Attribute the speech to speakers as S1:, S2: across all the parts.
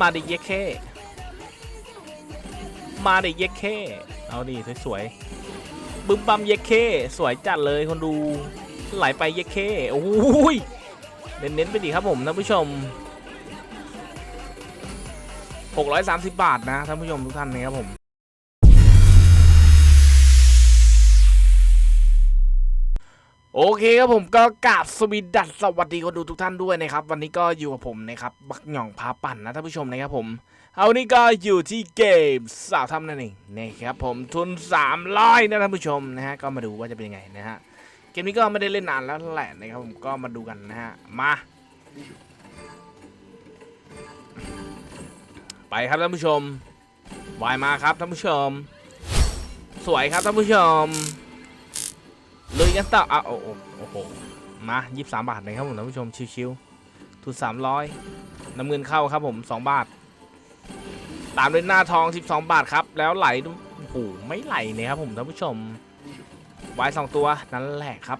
S1: มาดิเยเคมาดิเยเคเอาดิสวยๆบึ้มบัมเยเคสวยจัดเลยคนดูไหลไปเยเคโอ้ยเน้นๆไปดิครับผมท่านผู้ชม 630 บาทนะท่านผู้ชมทุกท่านนะครับผม โอเคครับผมก็กราบสวีดัสสวัสดีคนดูทุกท่านด้วยนะครับ วันนี้ก็อยู่กับผมนะครับ บักหย่องพาปั่นนะท่านผู้ชมนะครับผมเอานี่ก็อยู่ที่เกมสาวทำนั่นเองนะครับผมทุน300นะท่านผู้ชมนะฮะก็มาดูว่าจะเป็นยังไงนะฮะเกมนี้ก็ไม่ได้เล่นนานแล้วแหละนะครับผมก็มาดูกันนะฮะมาไปครับท่านผู้ชมวายมาครับท่านผู้ชม สวยครับท่านผู้ชม เลยกันต่ออะโอ้โหโอ้โหมายี่สามบาทนะครับผมท่านผู้ชมชิวๆทุนสามร้อยน้ำเงินเข้าครับผมสองบาท ตามด้วยหน้าทองสิบสองบาทครับ แล้วไหลโอ้โหไม่ไหลเนี่ยครับผมท่านผู้ชมไว้สองตัวนั่นแหละครับ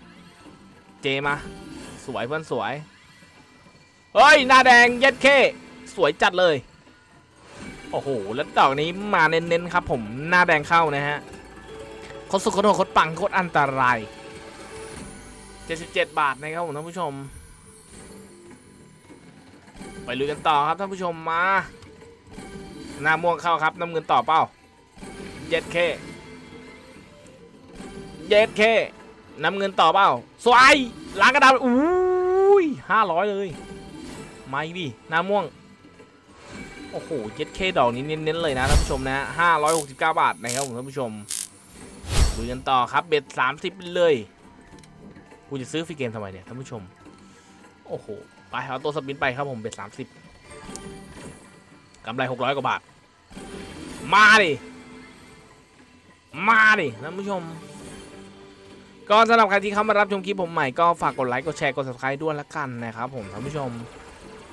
S1: เจมาสวยเพื่อนสวยเฮ้ยหน้าแดงเย็ดเคสวยจัดเลย โอ้โห แล้วดอกนี้มาเน้นๆครับผมหน้าแดงเข้านะฮะโคตรสุดโคตรโหดโคตรปังโคตรอันตราย 77 บาทนะครับผมท่านผู้ชม ไปลุยกันต่อครับท่านผู้ชมมาหน้าม่วงเข้าครับน้ำเงินต่อเป้าเย็ดเคเย็ดเคน้ำเงินต่อเป้าสวยล้างกระดาษอุ้ยห้าร้อยเลยไม่ดิหน้าม่วงโอ้โหเย็ดเคดอกนี้เน้นๆเลยนะท่านผู้ชมนะห้าร้อยหกสิบเก้าบาทนะครับผมท่านผู้ชมดูกันต่อครับเบ็ดสามสิบเลย กูจะซื้อฟรีเกมทำไมเนี่ยท่านผู้ชม โอ้โห ไปเอาตัวสปินไปครับผมเบ็ดสามสิบกำไรหกร้อยกว่าบาท มาดิ มาดิท่านผู้ชม ก็สำหรับใครที่เข้ามารับชมคลิปผมใหม่ก็ฝากกดไลค์กดแชร์กด subscribe ด้วยละกันนะครับผมท่านผู้ชม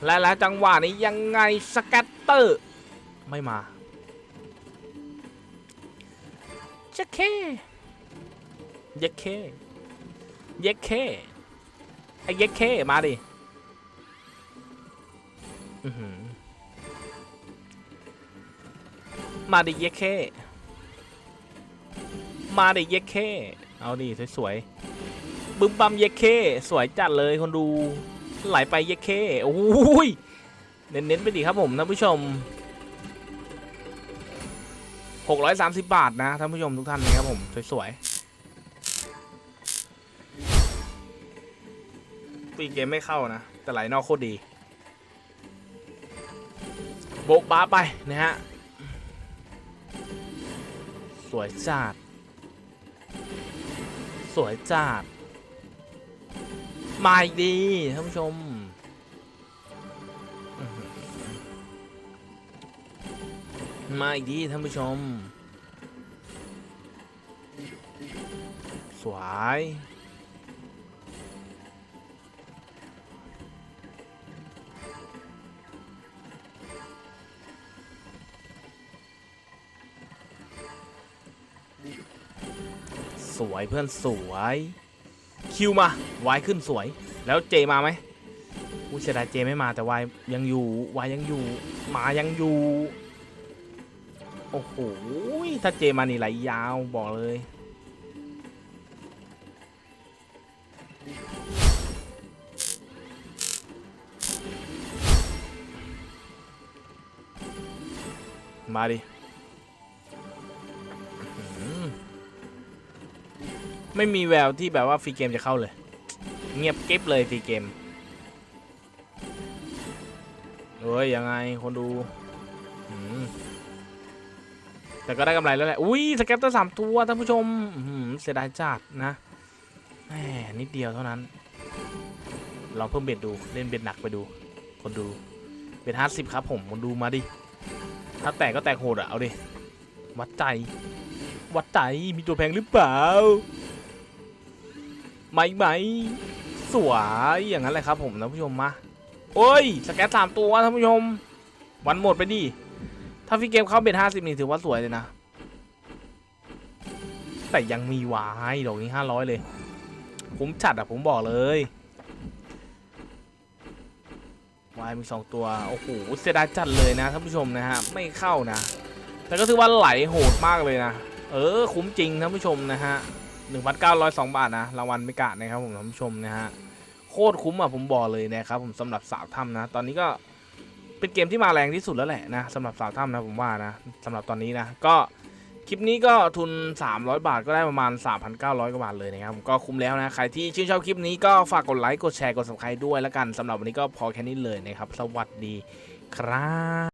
S1: และแล้วจังหวะนี้ยังไงสแกตเตอร์ไม่มาจะแค่เย็กเค เย็กเคไอเย็กเคมาดิมาดิเย็กเคมาดิเย็กเคเอาดิสวยๆบึ้มบัมเย็กเคสวยจัดเลยคนดูไหลไปเย็กเคโอ้ยเน้นๆไปดิครับผมท่านผู้ชม 630 บาทนะท่านผู้ชมทุกท่านนะครับผมสวยๆ ปีเกมไม่เข้านะ แต่ไหลนอกโคตรดี โบกบ้าไปนะฮะ สวยจัดสวยจัดมาอีกดีท่านผู้ชม มาอีกดีท่านผู้ชม สวย สวยเพื่อนสวยคิวมาวายขึ้นสวย แล้วเจมาไหมอู้เสียดายเจไม่มาแต่วายยังอยู่วายยังอยู่มายังอยู่โอ้โหถ้าเจมานี่ไหลยาวบอกเลยมาดิ ไม่มีแววที่แบบว่าฟรีเกมจะเข้าเลย เงียบเก็บเลยฟรีเกมเอ้ยยังไงคนดูแต่ก็ได้กำไรแล้วแหละ อุ้ยสแกปเตอร์สามตัวท่านผู้ชมเสียดายจัดนะแหมนิดเดียวเท่านั้น ลองเพิ่มเบ็ดดู เล่นเบ็ดหนักไปดู คนดู เบ็ดห้าสิบครับผม คนดูมาดิ ถ้าแตกก็แตกโหดอะเอาดิ วัดใจ วัดใจ มีตัวแพงหรือเปล่า ไม่ไหมสวยอย่างนั้นเลยครับผมท่านผู้ชมมาโอ้ยสแกตสามตัวท่านผู้ชม วันหมดไปดิถ้าพี่เกมเข้าเบ็ดห้าสิบนี่ถือว่าสวยเลยนะ แต่ยังมีวายดอกนี้ห้าร้อยเลยผมจัดอะผมบอกเลยวายมีสองตัวโอ้โหเสียดายจัดเลยนะท่านผู้ชมนะฮะไม่เข้านะ แต่ก็ถือว่าไหลโหดมากเลยนะ เออคุ้มจริงท่านผู้ชมนะฮะ 1,902บาทนะรางวัลไม่กะนะครับผมท่านผู้ชมนะฮะโคตรคุ้มอะผมบอกเลยนะครับผมสำหรับสาวถ้ำนะ ตอนนี้ก็เป็นเกมที่มาแรงที่สุดแล้วแหละนะสำหรับสาวถ้ำนะผมว่านะสำหรับตอนนี้นะก็คลิปนี้ก็ทุน 300 บาทก็ได้ประมาณ 3,900 กว่าบาทเลยนะครับผมก็คุ้มแล้วนะ ใครที่ชื่นชอบคลิปนี้ก็ฝากกดไลค์ กดแชร์ กด subscribe ด้วยแล้วกันสำหรับวันนี้ก็พอแค่นี้เลยนะครับ สวัสดีครับ